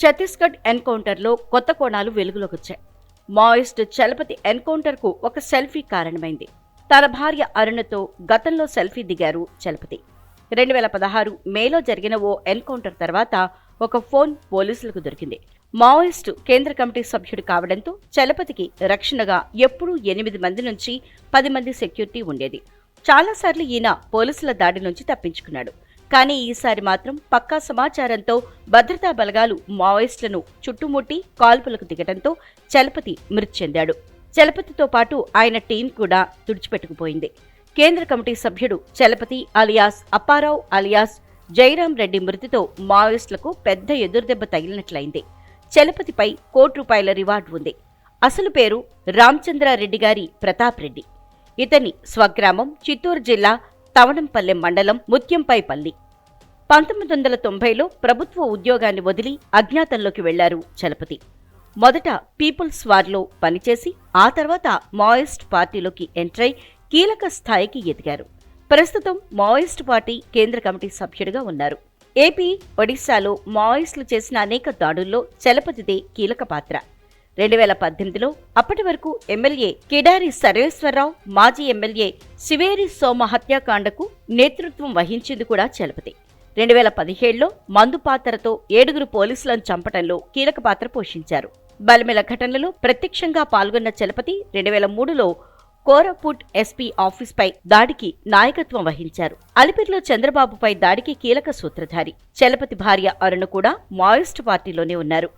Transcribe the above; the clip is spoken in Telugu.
ఛత్తీస్గఢ్ ఎన్కౌంటర్లో కొత్త కోణాలు వెలుగులోకొచ్చాయి. మాయిస్ట్ చలపతి ఎన్కౌంటర్కు ఒక సెల్ఫీ కారణమైంది. తన భార్య అరుణతో గతంలో సెల్ఫీ దిగారు చలపతి. రెండు వేల పదహారు మేలో జరిగిన ఓ ఎన్కౌంటర్ తర్వాత ఒక ఫోన్ పోలీసులకు దొరికింది. మావోయిస్టు కేంద్ర కమిటీ సభ్యుడు కావడంతో చలపతికి రక్షణగా ఎప్పుడూ ఎనిమిది మంది నుంచి పది మంది సెక్యూరిటీ ఉండేది. చాలాసార్లు ఈయన పోలీసుల దాడి నుంచి తప్పించుకున్నాడు. కానీ ఈసారి మాత్రం పక్కా సమాచారంతో భద్రతా బలగాలు మావోయిస్టులను చుట్టుముట్టి కాల్పులకు దిగడంతో చలపతి మృతి చెందాడు. చలపతితో పాటు ఆయన టీం కూడా తుడిచిపెట్టుకుపోయింది. కేంద్ర కమిటీ సభ్యుడు చలపతి అలియాస్ అప్పారావు అలియాస్ జైరాం రెడ్డి మృతితో మావోయిస్టులకు పెద్ద ఎదురుదెబ్బ తగిలినట్లయింది. చలపతిపై కోటి రూపాయల రివార్డు ఉంది. అసలు పేరు రామచంద్రారెడ్డి గారి ప్రతాప్ రెడ్డి. ఇతని స్వగ్రామం చిత్తూరు జిల్లా తవణంపల్లె మండలం ముత్యంపైపల్లి. పంతొమ్మిది వందల తొంభైలో ప్రభుత్వ ఉద్యోగాన్ని వదిలి అజ్ఞాతంలోకి వెళ్ళారు చలపతి. మొదట పీపుల్స్ వార్లో పనిచేసి ఆ తర్వాత మాయిస్ట్ పార్టీలోకి ఎంట్రై కీలక స్థాయికి ఎదిగారు. ప్రస్తుతం మాయిస్ట్ పార్టీ కేంద్ర కమిటీ సభ్యుడిగా ఉన్నారు. ఏపీ ఒడిశాలో మాయిస్టులు చేసిన అనేక దాడుల్లో చలపతిదే కీలక పాత్ర. రెండు వేల పద్దెనిమిదిలో అప్పటి వరకు ఎమ్మెల్యే కిడారి సర్వేశ్వరరావు మాజీ ఎమ్మెల్యే శివేరి సోమ హత్యాకాండకు నేతృత్వం వహించింది కూడా చలపతి. రెండు వేల పదిహేడులో మందు పాత్రతో ఏడుగురు పోలీసులను చంపటంలో కీలక పాత్ర పోషించారు. బలిమెల ఘటనలో ప్రత్యక్షంగా పాల్గొన్న చలపతి రెండు వేల మూడులో కోరపుట్ ఎస్పీ ఆఫీస్పై దాడికి నాయకత్వం వహించారు. అలిపిరిలో చంద్రబాబుపై దాడికి కీలక సూత్రధారి. చలపతి భార్య అరుణ కూడా మాయిస్ట్ పార్టీలోనే ఉన్నారు.